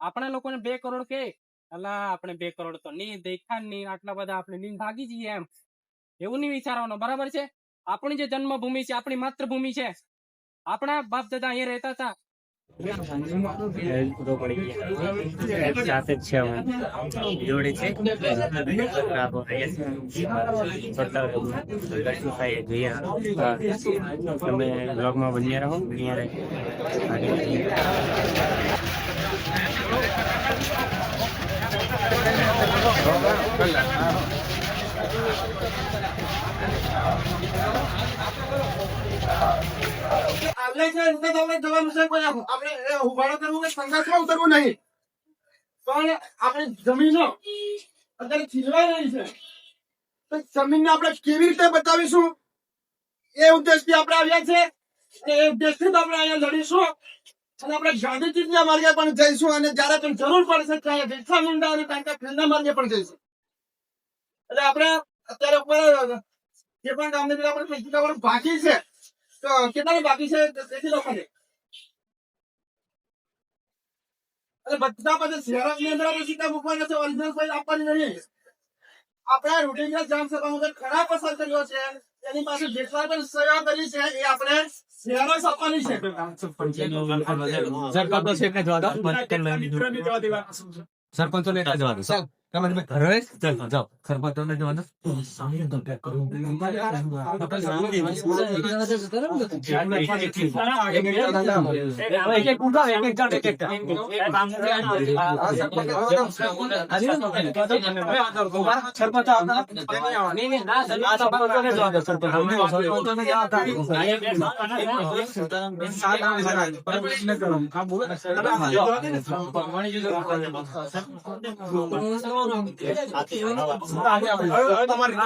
આપણા લોકોને બે કરોડ કે? અલા, આપણે બે કરોડ તો નહીં દેખા નહીં, આટલા બધા આપણે નીંદ ભાગી જઈએ એમ. એવું નહીં વિચારવાનું, બરાબર છે? આપણી જે જન્મભૂમિ છે, આપણી માતૃભૂમિ છે. આપણા બાપ દાદા અહીંયા રહેતા હતા. સાથે જ છે હું જોડે છે બરાબર. છોટા દર્શન થાય જોઈએ તમે બ્લોગમાં બન્યા રહો અહીંયા આપણે પણ કેવી રીતે બતાવીશું એ ઉદ્દેશથી આપણે આવ્યા છે. એ ઉદ્દેશથી આપણે અહીંયા લડીશું. અને આપણે ગાંધીજીના માર્ગે પણ જઈશું અને જ્યારે પણ જરૂર પડશે ત્યારે બિરસા મુંડા અને ફ્રેન્ડના માર્ગે પણ જઈશું. એટલે આપણે અત્યારે ઉપર, જે પણ ગામની અંદર આપણે બાકી છે કેટલાની બાકી છે તે દેખી લો ખાલી બધા પાસે શહેરની અંદર સીધા મૂકવાના છે ઓરિજિનલ ફાઇલ આપવાની નહીં આપણે રૂટીન પસાર કર્યો છે, એની પાસે જેટલા પણ સહયોગ કરી છે, એ આપણે શહેરો આપવાની છે. સરપંચો ને જવાનું તમે તમે ઘરે ચાલો જાઓ સરપંચો ને જવાનું તમારી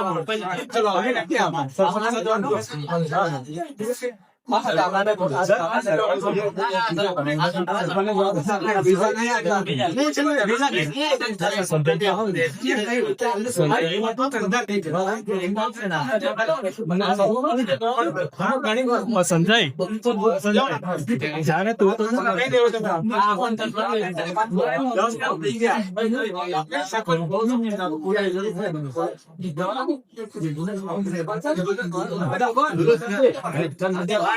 આપણું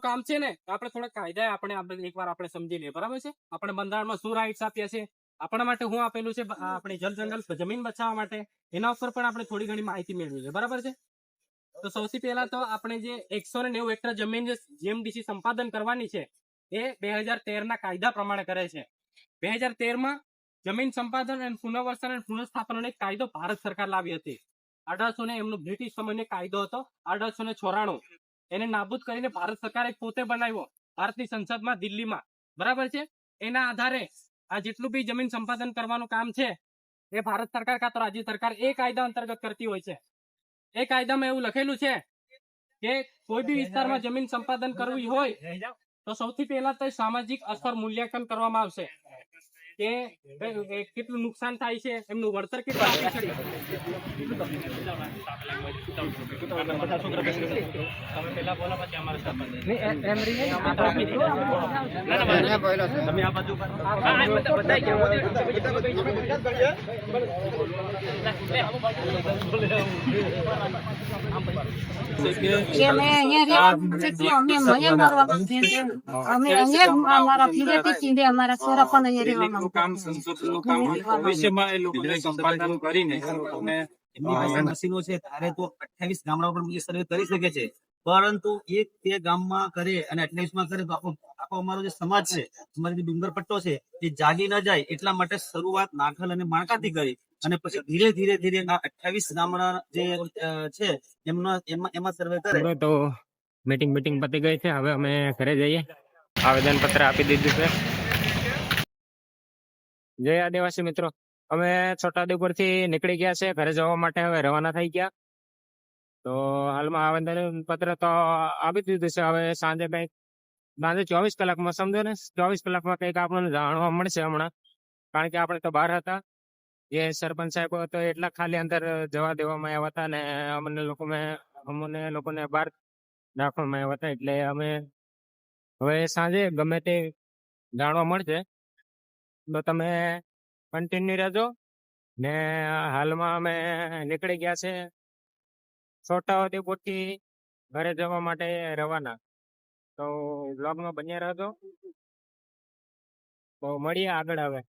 કામ છે ને આપડે થોડા કાયદા આપણે એકવાર આપણે સમજી લઈએ બરાબર છે આપણે બંધારણમાં શું રાઇટ્સ આપ્યા છે આપણા માટે હું આપેલું છે આપણે જળ જંગલ જમીન બચાવવા માટે એના ઉપર પણ આપણે થોડી ઘણી માહિતી મેળવી છે બરાબર છે તો સૌથી પહેલા તો આપણે જે એકસો ને નેવું હેક્ટર જમીન જે જીએમડીસી સંપાદન કરવાની છે એ બે હજાર તેર ના કાયદા પ્રમાણે કરે છે. બે હજાર તેરમાં જમીન સંપાદન અને પુનર્વસન અને પુનઃસ્થાપનનો એક કાયદો ભારત સરકાર લાવી હતી. અઢારસો ને એમનો બ્રિટિશ સમયનો કાયદો હતો. અઢારસો ને ચોરાણું. એને નાબૂદ કરીને ભારત સરકારે પોતે બનાવ્યો. ભારતની સંસદમાં દિલ્હીમાં. બરાબર છે? એના આધારે આ જેટલું બી જમીન સંપાદન કરવાનું કામ છે એ ભારત સરકાર કાં તો રાજ્ય સરકાર એ કાયદા અંતર્ગત કરતી હોય છે. એ કાયદામાં એવું લખેલું છે કે કોઈ બી વિસ્તારમાં જમીન સંપાદન કરવી હોય તો સૌથી પહેલા તો સામાજિક અસર મૂલ્યાંકન કરવામાં આવશે. કે કેટલું નુકસાન થાય છે એમનું વળતર કેટલું આપી શકે? તમે પહેલા બોલો પછી અમારે તમે આ બાજુ કે અમે અહીંયા અમારા ચીંધે અમારા છોરા પણ અહીંયા રહેવા માંગે. કામ સંસદનું કામ ભવિષ્યમાં એ લોકોને સંપાદન કરીને અને એમની પાસે મશીનો છે. તારે તો અઠ્યાવીસ ગામડાઓ પર સર્વે કરી શકે છે. પરંતુ એક તે ગામમાં કરે અને અઠ્યાવીસમાં કરે તો આખો આખો અમારો જે સમાજ છે અમારો જે ડુંગર પટ્ટો છે એ જાગી ન જાય એટલા માટે શરૂઆત નાખલ અને માણકાથી કરી. અને પછી ધીરે ધીરે ધીરે આ અઠ્યાવીસ ગામડા જે છે એમના એમાં એમાં સર્વે કરે. તો મીટિંગ મીટિંગ પતી ગઈ છે. હવે અમે ઘરે જઈએ. આવેદન પત્ર આપી દીધું છે. જય આદિવાસી મિત્રો. અમે છોટાઉદેપુરથી નીકળી ગયા છે. ઘરે જવા માટે હવે રવાના થઈ ગયા. તો હાલમાં આવેદન પત્ર તો આપી દીધું છે. હવે સાંજે કંઈક સાંજે ચોવીસ કલાકમાં, સમજો ને? ચોવીસ કલાકમાં કંઈક આપણને જાણવા મળશે હમણાં. કારણ કે આપણે તો બહાર હતા. જે સરપંચ સાહેબ હતો એટલા ખાલી અંદર જવા દેવામાં આવ્યા હતા ને અમને લોકો અમને લોકોને બહાર રાખવામાં આવ્યા હતા. એટલે અમે હવે સાંજે ગમે તે જાણવા મળશે. તો તમે કન્ટિન્યુ રહેજો. ને હાલમાં અમે નીકળી ગયા છે છોટાઉદેપુરથી ઘરે જવા માટે રવાના. તો બ્લોગમાં બન્યા રહેજો. તો મળીએ આગળ હવે.